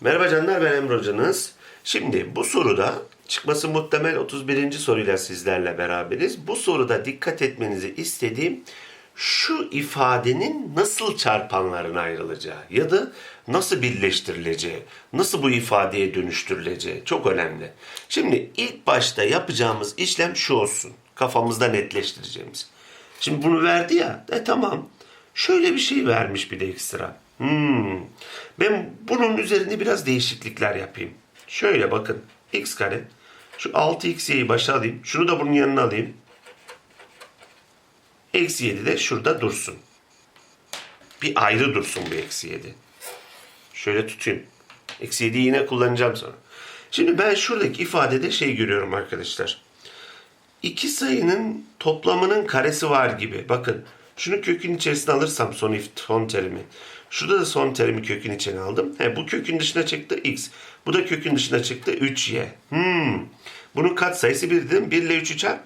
Merhaba canlar ben Emre Hocanız. Şimdi bu soruda çıkması muhtemel 31. soruyla sizlerle beraberiz. Bu soruda dikkat etmenizi istediğim şu ifadenin nasıl çarpanlarına ayrılacağı ya da nasıl birleştirileceği, nasıl bu ifadeye dönüştürüleceği çok önemli. Şimdi ilk başta yapacağımız işlem şu olsun. Kafamızda netleştireceğimiz. Şimdi bunu verdi ya. E tamam. Şöyle bir şey vermiş bir de ekstra. Hmm. Ben bunun üzerinde biraz değişiklikler yapayım. Şöyle bakın. X kare. Şu 6x'yi başa alayım. Şunu da bunun yanına alayım. Eksi 7 de şurada dursun. Bir ayrı dursun bu eksi 7. Şöyle tutayım. Eksi 7'yi yine kullanacağım sonra. Şimdi ben şuradaki ifadede şey görüyorum arkadaşlar. İki sayının toplamının karesi var gibi. Bakın şunu kökün içerisine alırsam son, if- son terimi. Şurada da son terimi kökün içine aldım. He, bu kökün dışına çıktı x. Bu da kökün dışına çıktı 3y. Hmm. Bunun katsayısı 1 değil mi? 1 ile 3'ü çarp.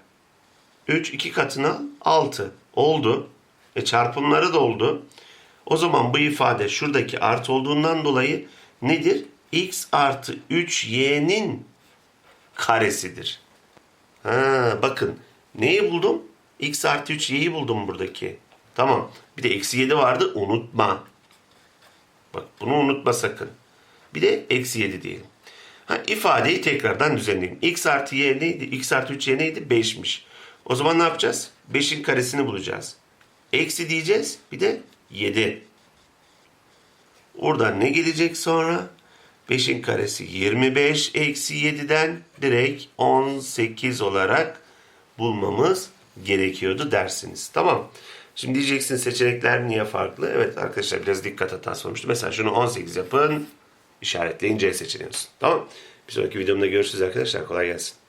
3 2 katına al, 6. Oldu. E çarpımları da oldu. O zaman bu ifade şuradaki artı olduğundan dolayı nedir? x artı 3y'nin karesidir. Ha, bakın neyi buldum? X artı 3 y'yi buldum buradaki. Tamam. Bir de eksi 7 vardı unutma. Bak bunu unutma sakın. Bir de eksi 7 diyelim. Ha, ifadeyi tekrardan düzenleyeyim. x artı y neydi? x artı 3 y neydi? 5'miş. O zaman ne yapacağız? 5'in karesini bulacağız. Eksi diyeceğiz. Bir de 7. Oradan ne gelecek sonra? 5'in karesi 25 eksi 7'den direkt 18 olarak bulmamız gerekiyordu dersiniz. Tamam. Şimdi diyeceksin seçenekler niye farklı? Evet arkadaşlar biraz dikkat hatası olmuştu. Mesela şunu 18 yapın. işaretleyin C seçeneği olsun. Tamam. Bir sonraki videomda görüşürüz arkadaşlar. Kolay gelsin.